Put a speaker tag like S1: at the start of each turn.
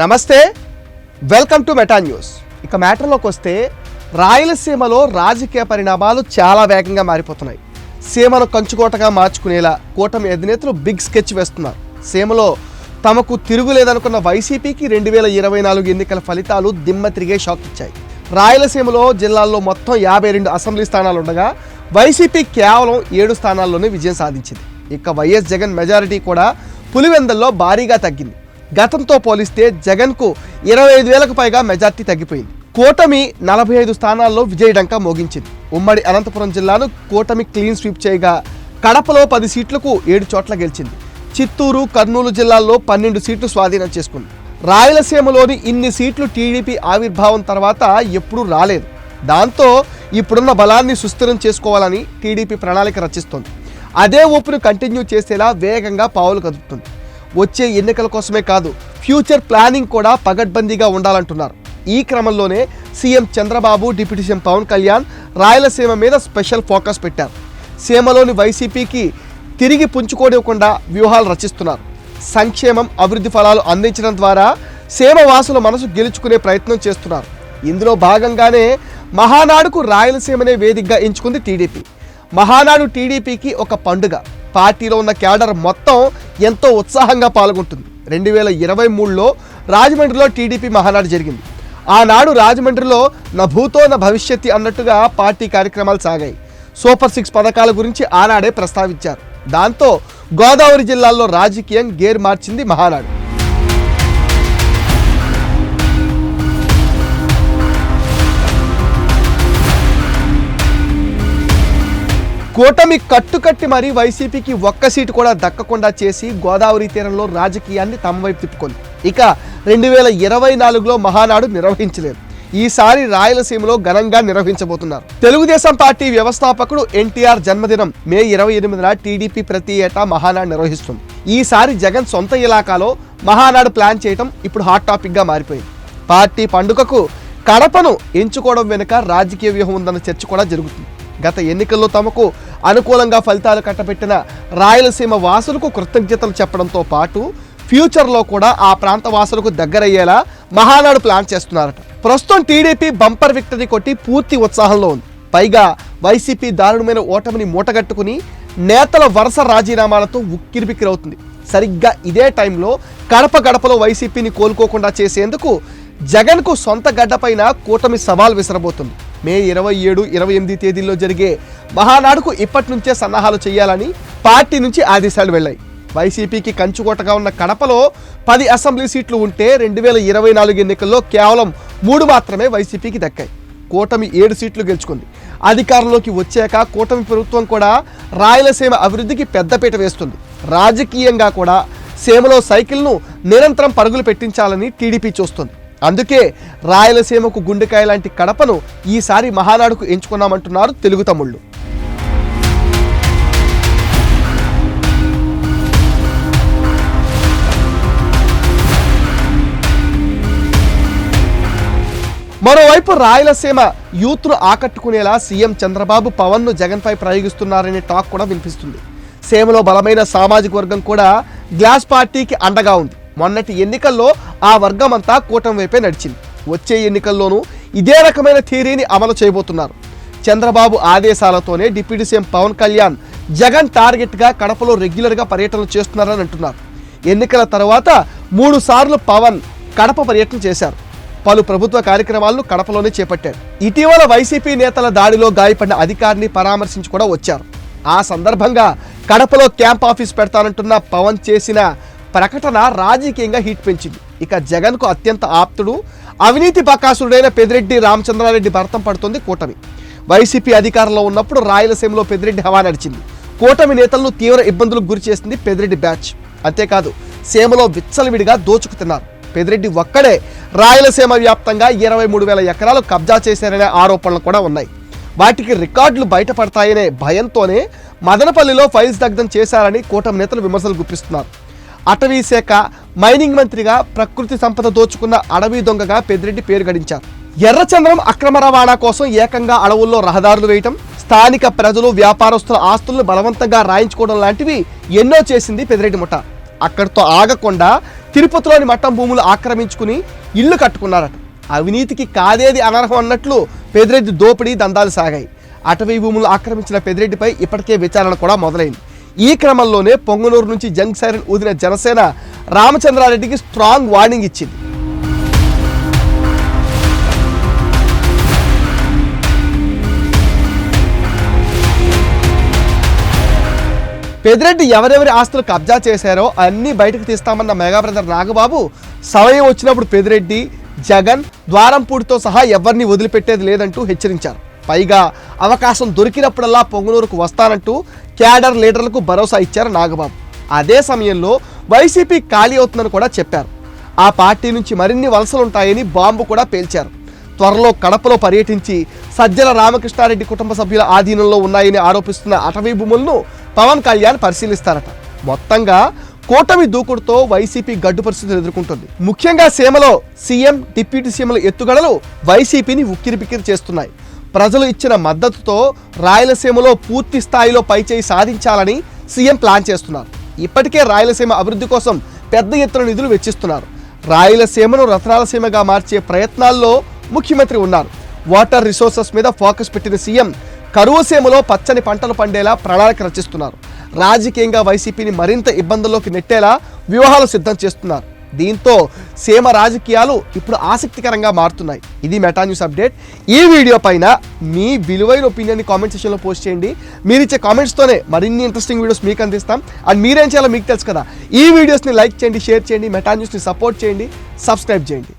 S1: నమస్తే welcome to meta news. ఇక మ్యాటర్లోకి వస్తే రాయలసీమలో రాజకీయ పరిణామాలు చాలా వేగంగా మారిపోతున్నాయి. సీమను కంచుకోటగా మార్చుకునేలా కూటమి అధినేతలు బిగ్ స్కెచ్ వేస్తున్నారు. సీమలో తమకు తిరుగులేదనుకున్న వైసీపీకి రెండు వేల ఇరవై నాలుగు ఎన్నికల ఫలితాలు దిమ్మ తిరిగే షాక్ ఇచ్చాయి. రాయలసీమలో జిల్లాల్లో మొత్తం యాభై రెండు అసెంబ్లీ స్థానాలు ఉండగా వైసీపీ కేవలం ఏడు స్థానాల్లోనే విజయం సాధించింది. ఇక వైఎస్ జగన్ మెజారిటీ కూడా పులివెందల్లో భారీగా తగ్గింది. గతంతో పోలిస్తే జగన్కు ఇరవై ఐదు వేలకు పైగా మెజార్టీ తగ్గిపోయింది. కూటమి నలభై ఐదు స్థానాల్లో విజయడంక మోగించింది. ఉమ్మడి అనంతపురం జిల్లాను కూటమి క్లీన్ స్వీప్ చేయగా కడపలో పది సీట్లకు ఏడు చోట్ల గెలిచింది. చిత్తూరు కర్నూలు జిల్లాల్లో పన్నెండు సీట్లు స్వాధీనం చేసుకుంది. రాయలసీమలోని ఇన్ని సీట్లు టీడీపీ ఆవిర్భావం తర్వాత ఎప్పుడూ రాలేదు. దాంతో ఇప్పుడున్న బలాన్ని సుస్థిరం చేసుకోవాలని టీడీపీ ప్రణాళిక రచిస్తోంది. అదే ఊపును కంటిన్యూ చేసేలా వేగంగా పావులు కదుపుతుంది. వచ్చే ఎన్నికల కోసమే కాదు ఫ్యూచర్ ప్లానింగ్ కూడా పగడ్బందీగా ఉండాలంటున్నారు. ఈ క్రమంలోనే CM Chandrababu deputy CM Pawan Kalyan Rayalaseema మీద స్పెషల్ ఫోకస్ పెట్టారు. సీమలోని వైసీపీకి తిరిగి పుంజుకోనివ్వకుండా వ్యూహాలు రచిస్తున్నారు. సంక్షేమం అభివృద్ధి ఫలాలు అందించడం ద్వారా సీమ వాసుల మనసు గెలుచుకునే ప్రయత్నం చేస్తున్నారు. ఇందులో భాగంగానే మహానాడుకు రాయలసీమనే వేదికగా ఎంచుకుంది టీడీపీ. మహానాడు టీడీపీకి ఒక పండుగ. పార్టీలో ఉన్న క్యాడర్ మొత్తం ఎంతో ఉత్సాహంగా పాల్గొంటుంది. రెండు వేల ఇరవై మూడులో రాజమండ్రిలో టీడీపీ మహానాడు జరిగింది. ఆనాడు రాజమండ్రిలో నా భూతో నా భవిష్యత్తు అన్నట్టుగా పార్టీ కార్యక్రమాలు సాగాయి. సూపర్ సిక్స్ పథకాల గురించి ఆనాడే ప్రస్తావించారు. దాంతో గోదావరి జిల్లాల్లో రాజకీయం గేర్ మార్చింది మహానాడు. కూటమి కట్టుకట్టి మరీ వైసీపీకి ఒక్క సీటు కూడా దక్కకుండా చేసి గోదావరి తీరంలో రాజకీయాన్ని తమ వైపు తిప్పుకుంది. ఇక రెండు వేల ఇరవై నాలుగులో మహానాడు నిర్వహించలేదు. ఈసారి రాయలసీమలో ఘనంగా నిర్వహించబోతున్నారు. తెలుగుదేశం పార్టీ వ్యవస్థాపకుడు ఎన్టీఆర్ జన్మదినం మే ఇరవై ఎనిమిదిన టీడీపీ ప్రతి ఏటా మహానాడు నిర్వహిస్తుంది. ఈసారి జగన్ సొంత ఇలాకాలో మహానాడు ప్లాన్ చేయడం ఇప్పుడు హాట్ టాపిక్గా మారిపోయింది. పార్టీ పండుగకు కడపను ఎంచుకోవడం వెనుక రాజకీయ వ్యూహం ఉందన్న చర్చ కూడా జరుగుతుంది. గత ఎన్నికల్లో తమకు అనుకూలంగా ఫలితాలు కట్టబెట్టిన రాయలసీమ వాసులకు కృతజ్ఞతలు చెప్పడంతో పాటు ఫ్యూచర్లో కూడా ఆ ప్రాంత వాసులకు దగ్గరయ్యేలా మహానాడు ప్లాన్ చేస్తున్నారట. ప్రస్తుతం టీడీపీ బంపర్ విక్టరీ కొట్టి పూర్తి ఉత్సాహంలో ఉంది. పైగా వైసీపీ దారుణమైన ఓటమిని మూటగట్టుకుని నేతల వరుస రాజీనామాలతో ఉక్కిరిబిక్కిరవుతుంది. సరిగ్గా ఇదే టైంలో గడప గడపలో వైసీపీని కోలుకోకుండా చేసేందుకు జగన్కు సొంత గడ్డపైన కూటమి సవాల్ విసరబోతుంది. మే ఇరవై ఏడు ఇరవై ఎనిమిది తేదీల్లో జరిగే మహానాడుకు ఇప్పటి నుంచే సన్నాహాలు చేయాలని పార్టీ నుంచి ఆదేశాలు వెళ్ళాయి. వైసీపీకి కంచుకోటగా ఉన్న కడపలో పది అసెంబ్లీ సీట్లు ఉంటే రెండు వేల ఇరవై నాలుగు ఎన్నికల్లో కేవలం మూడు మాత్రమే వైసీపీకి దక్కాయి. కూటమి ఏడు సీట్లు గెలుచుకుంది. అధికారంలోకి వచ్చాక కూటమి ప్రభుత్వం కూడా రాయలసీమ అభివృద్ధికి పెద్దపీట వేస్తుంది. రాజకీయంగా కూడా సీమలో సైకిల్ను నిరంతరం పరుగులు పెట్టించాలని టీడీపీ చూస్తుంది. అందుకే రాయలసీమకు గుండెకాయ లాంటి కడపను ఈసారి మహానాడుకు ఎంచుకున్నామంటున్నారు తెలుగు తమ్ముళ్ళు. మరోవైపు రాయలసీమ యూత్ను ఆకట్టుకునేలా సీఎం చంద్రబాబు పవన్ను జగన్పై ప్రయోగిస్తున్నారనే టాక్ కూడా వినిపిస్తుంది. సీమలో బలమైన సామాజిక వర్గం కూడా గ్లాస్ పార్టీకి అండగా ఉంది. మొన్నటి ఎన్నికల్లో ఆ వర్గం అంతా కూటమి వైపే నడిచింది. వచ్చే ఎన్నికల్లోనూ ఇదే రకమైన థీరీని అమలు చేయబోతున్నారు. చంద్రబాబు ఆదేశాలతోనే డిప్యూటీ సీఎం పవన్ కళ్యాణ్ జగన్ టార్గెట్గా కడపలో రెగ్యులర్గా పర్యటనలు చేస్తున్నారని అంటున్నారు. ఎన్నికల తర్వాత మూడు సార్లు పవన్ కడప పర్యటన చేశారు. పలు ప్రభుత్వ కార్యక్రమాలను కడపలోనే చేపట్టారు. ఇటీవల వైసీపీ నేతల దాడిలో గాయపడిన అధికారిని పరామర్శించి కూడా వచ్చారు. ఆ సందర్భంగా కడపలో క్యాంప్ ఆఫీస్ పెడతానంటున్న పవన్ చేసిన ప్రకటన రాజకీయంగా హీట్ పెంచింది. ఇక జగన్కు అత్యంత ఆప్తుడు అవినీతి బకాసురుడైన పెదిరెడ్డి రామచంద్రారెడ్డి భర్తం పడుతుంది కూటమి. వైసీపీ అధికారంలో ఉన్నప్పుడు రాయలసీమలో పెదిరెడ్డి హవా నడిచింది. కూటమి నేతలను తీవ్ర ఇబ్బందులకు గురి చేసింది పెదిరెడ్డి బ్యాచ్. అంతేకాదు సీమలో విచ్చలవిడిగా దోచుకుతున్నారు. పెదిరెడ్డి ఒక్కడే రాయలసీమ వ్యాప్తంగా ఇరవై మూడు వేల ఎకరాలు కబ్జా చేశారనే ఆరోపణలు కూడా ఉన్నాయి. వాటికి రికార్డులు బయటపడతాయనే భయంతోనే మదనపల్లిలో ఫైల్స్ దగ్ధం చేశారని కూటమి నేతలు విమర్శలు గుప్పిస్తున్నారు. అటవీ శాఖ మైనింగ్ మంత్రిగా ప్రకృతి సంపద దోచుకున్న అడవి దొంగగా పెద్దిరెడ్డి పేరు గడించారు. ఎర్రచంద్రం అక్రమ రవాణా కోసం ఏకంగా అడవుల్లో రహదారులు వేయటం స్థానిక ప్రజలు వ్యాపారస్తుల ఆస్తులను బలవంతంగా రాయించుకోవడం లాంటివి ఎన్నో చేసింది పెద్దిరెడ్డి ముఠ. అక్కడితో ఆగకుండా తిరుపతిలోని మట్టం భూములు ఆక్రమించుకుని ఇల్లు కట్టుకున్నారట. అవినీతికి కాదేది అనర్హం అన్నట్లు పెదిరెడ్డి దోపిడీ దందాలు సాగాయి. అటవీ భూములు ఆక్రమించిన పెదిరెడ్డిపై ఇప్పటికే విచారణ కూడా మొదలైంది. ఈ క్రమంలోనే పొంగనూరు నుంచి జంగ్ సైరన్ ఊదిన జనసేన రామచంద్రారెడ్డికి స్ట్రాంగ్ వార్నింగ్ ఇచ్చింది. పెదిరెడ్డి ఎవరెవరి ఆస్తులు కబ్జా చేశారో అన్నీ బయటకు తీస్తామన్న మెగా బ్రదర్ నాగబాబు సమయం వచ్చినప్పుడు పెదిరెడ్డి జగన్ ద్వారంపూడితో సహా ఎవరిని వదిలిపెట్టేది లేదంటూ హెచ్చరించారు. పైగా అవకాశం దొరికినప్పుడల్లా పొంగునూరుకు వస్తానంటూ క్యాడర్ లీడర్లకు భరోసా ఇచ్చారు నాగబాబు. అదే సమయంలో వైసీపీ ఖాళీ అవుతుందని కూడా చెప్పారు. ఆ పార్టీ నుంచి మరిన్ని వలసలుంటాయని బాంబు కూడా పేల్చారు. త్వరలో కడపలో పర్యటించి సజ్జల రామకృష్ణారెడ్డి కుటుంబ సభ్యుల ఆధీనంలో ఉన్నాయని ఆరోపిస్తున్న అటవీ భూములను పవన్ కళ్యాణ్ పరిశీలిస్తారట. మొత్తంగా కూటమి దూకుడుతో వైసీపీ గడ్డు పరిస్థితులు ఎదుర్కొంటుంది. ముఖ్యంగా సీమలో సీఎం డిప్యూటీ సీఎంల ఎత్తుగడలు వైసీపీని ఉక్కిరిబిక్కిరి చేస్తున్నాయి. ప్రజలు ఇచ్చిన మద్దతుతో రాయలసీమలో పూర్తి స్థాయిలో పైచేయి సాధించాలని సీఎం ప్లాన్ చేస్తున్నారు. ఇప్పటికే రాయలసీమ అభివృద్ధి కోసం పెద్ద ఎత్తున నిధులు వెచ్చిస్తున్నారు. రాయలసీమను రత్నాలసీమగా మార్చే ప్రయత్నాల్లో ముఖ్యమంత్రి ఉన్నారు. వాటర్ రిసోర్సెస్ మీద ఫోకస్ పెట్టిన సీఎం కరువు సీమలో పచ్చని పంటలు పండేలా ప్రణాళిక రచిస్తున్నారు. రాజకీయంగా వైసీపీని మరింత ఇబ్బందుల్లోకి నెట్టేలా వ్యూహాలు సిద్ధం చేస్తున్నారు. దీంతో సీమ రాజకీయాలు ఇప్పుడు ఆసక్తికరంగా మారుతున్నాయి. ఇది మెటా న్యూస్ అప్డేట్. ఈ వీడియో పైన మీ విలువైన ఒపీనియన్ కామెంట్ సెక్షన్లో పోస్ట్ చేయండి. మీరు ఇచ్చే కామెంట్స్తోనే మరిన్ని ఇంట్రెస్టింగ్ వీడియోస్ మీకు అందిస్తాం. అండ్ మీరేం చేయాలో మీకు తెలుసు కదా. ఈ వీడియోస్ని లైక్ చేయండి షేర్ చేయండి మెటా న్యూస్ని సపోర్ట్ చేయండి సబ్స్క్రైబ్ చేయండి.